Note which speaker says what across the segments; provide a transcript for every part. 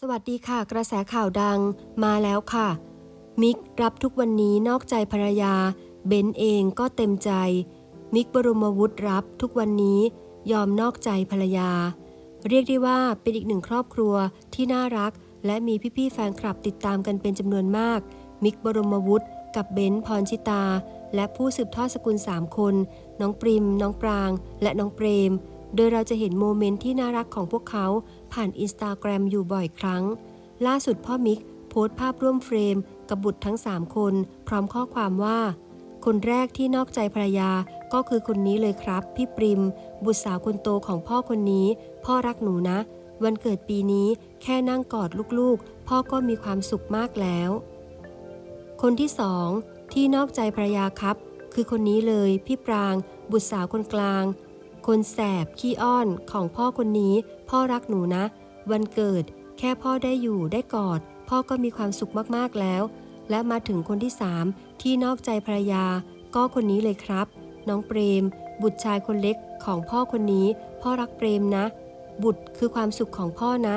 Speaker 1: สวัสดีค่ะ กระแสข่าวดังมาแล้วค่ะ มิกรับทุกวันนี้นอกใจภรรยา เบนเองก็เต็มใจ มิกบรมวุฒิรับทุกวันนี้ยอมนอกใจภรรยา เรียกได้ว่าเป็นอีกหนึ่งครอบครัวที่น่ารัก และมีพี่ๆแฟนคลับติดตามกันเป็นจำนวนมาก มิกบรมวุฒิกับเบนพรชิตา และผู้สืบทอดสกุล 3 คน น้องปริม น้องปราง และน้องเปรม โดยเราจะเห็นโมเมนต์ที่น่ารักของพวกเขาผ่านอินสตาแกรมอยู่บ่อยครั้ง ล่าสุดพ่อมิกโพสต์ภาพร่วมเฟรม กับบุตรทั้ง 3 คน พร้อมข้อความว่า คนแรกที่นอกใจภรรยาก็คือคนนี้เลยครับ พี่ปริม บุตรสาวคนโตของพ่อคนนี้ พ่อรักหนูนะ วันเกิดปีนี้แค่นั่งกอดลูกๆ พ่อก็มีความสุขมากแล้ว คนที่สองที่นอกใจภรรยาครับ คือคนนี้เลยพี่ปราง บุตรสาวคนกลาง คนแสบขี้อ้อนของพ่อคนนี้ พ่อรักหนูนะ วันเกิด แค่พ่อได้อยู่ได้กอด พ่อก็มีความสุขมากๆแล้ว และมาถึงคนที่สามที่นอกใจภรรยา ก็คนนี้เลยครับ น้องเปรม บุตรชายคนเล็กของพ่อคนนี้ พ่อรักเปรมนะ บุตรคือความสุขของพ่อนะ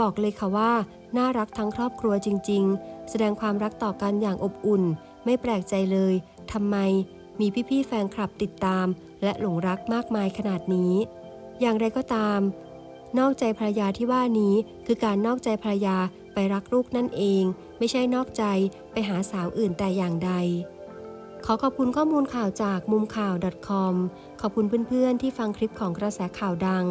Speaker 1: บอกเลยค่ะว่า น่ารักทั้งครอบครัวจริง ๆ แสดงความรักต่อกันอย่างอบอุ่น ไม่แปลกใจเลยทำไม มีพี่ๆแฟนคลับติดตาม และหลงรักมากมายขนาดนี้ อย่างไรก็ตาม นอกใจภรรยาที่ว่านี้คือการนอกใจภรรยาไปรักลูกนั่นเอง ไม่ใช่นอกใจไปหาสาวอื่นแต่อย่างใด ขอขอบคุณข้อมูลข่าวจากมุมข่าว .com ขอบคุณเพื่อนๆ ที่ฟังคลิปของกระแสข่าวดัง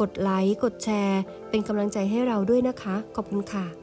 Speaker 1: กดไลค์ กดแชร์ เป็นกำลังใจให้เราด้วยนะคะ ขอบคุณค่ะ